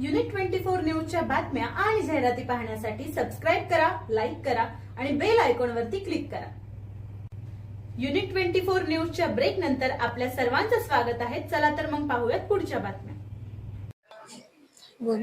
Unit twenty four न्यूजच्या बातम्या आणि जाहिराती पाहण्यासाठी सबस्क्राईब करा लाईक करा आणि बेल आयकॉनवरती क्लिक करा. युनिट ट्वेंटी फोर न्यूजच्या ब्रेक नंतर आपल्या सर्वांचं स्वागत आहे. चला तर मग पाहूयात पुढच्या बातम्या. बोल.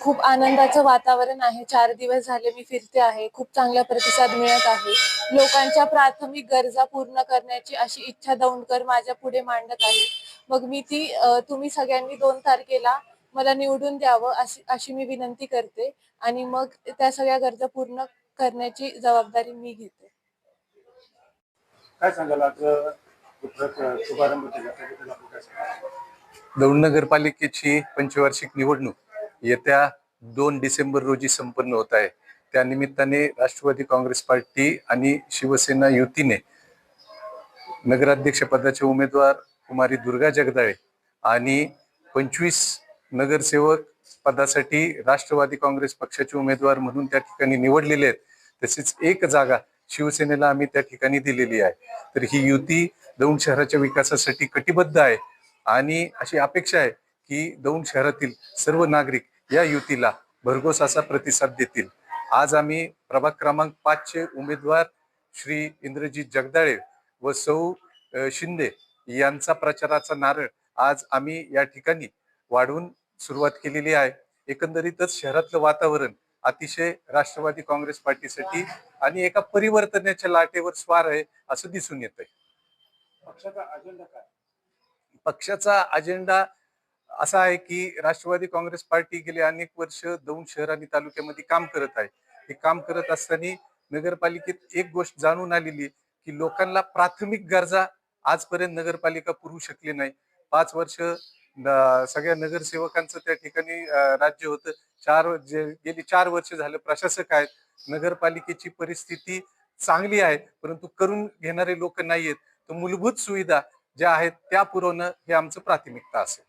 खूप आनंदाचं वातावरण आहे. चार दिवस झाले मी फिरते आहे. खूप चांगला प्रतिसाद मिळत आहे. लोकांच्या प्राथमिक गरजा पूर्ण करण्याची अशी इच्छा दौंडकर माझ्या पुढे मांडत आहे. मग मी ती तुम्ही सगळ्यांनी दोन तारखेला मला निवडून द्यावं अशी अशी मी विनंती करते. आणि मग त्या सगळ्या गरजा पूर्ण करण्याची जबाबदारी मी घेते. काय सांगाल? आज शुभारंभ केला. दौंड नगरपालिकेची पंचवार्षिक निवडणूक येत्या दोन डिसेंबर रोजी संपन्न होत आहे. त्या निमित्ताने राष्ट्रवादी काँग्रेस पार्टी आणि शिवसेना युतीने नगराध्यक्ष पदाचे उमेदवार कुमारी दुर्गा जगदाळे आणि पंचवीस नगरसेवक पदासाठी राष्ट्रवादी काँग्रेस पक्षाचे उमेदवार म्हणून त्या ठिकाणी निवडलेले आहेत. तसेच एक जागा शिवसेनेला आम्ही त्या ठिकाणी दिलेली आहे. तर ही युती दौंड शहराच्या विकासासाठी कटिबद्ध आहे. आणि अशी अपेक्षा आहे की दौंड शहरातील सर्व नागरिक या युतीला भरघोस असा प्रतिसाद देतील. आज आम्ही प्रभाग क्रमांक पाचचे उमेदवार श्री इंद्रजीत जगदाळे व सौ शिंदे यांचा प्रचाराचा नारळ आज आम्ही या ठिकाणी वाढवून सुरुवात केलेली आहे. एकंदरीतच शहरातलं वातावरण अतिशय राष्ट्रवादी काँग्रेस पार्टीसाठी आणि एका परिवर्तनाच्या लाटेवर स्वार आहे असं दिसून येत आहे पक्षाचा अजेंडा असा आहे की राष्ट्रवादी काँग्रेस पार्टी गेले अनेक वर्ष दौंड शहर आणि तालुक्यामध्ये काम करत आहे. हे काम करत असताना नगरपालिकेत एक गोष्ट जाणून आलेली की लोकांना प्राथमिक गरजा आजपर्यंत नगरपालिका पुरवू शकली नाही. पाच वर्ष सगळ्या नगरसेवकांचं त्या ठिकाणी राज्य होतं. चार जे गेली चार वर्ष झालं प्रशासक आहेत. नगरपालिकेची परिस्थिती चांगली आहे परंतु करून घेणारे लोक नाहीयेत. तर मूलभूत सुविधा ज्या आहेत त्या पुरवणं हे आमचं प्राथमिकता असेल.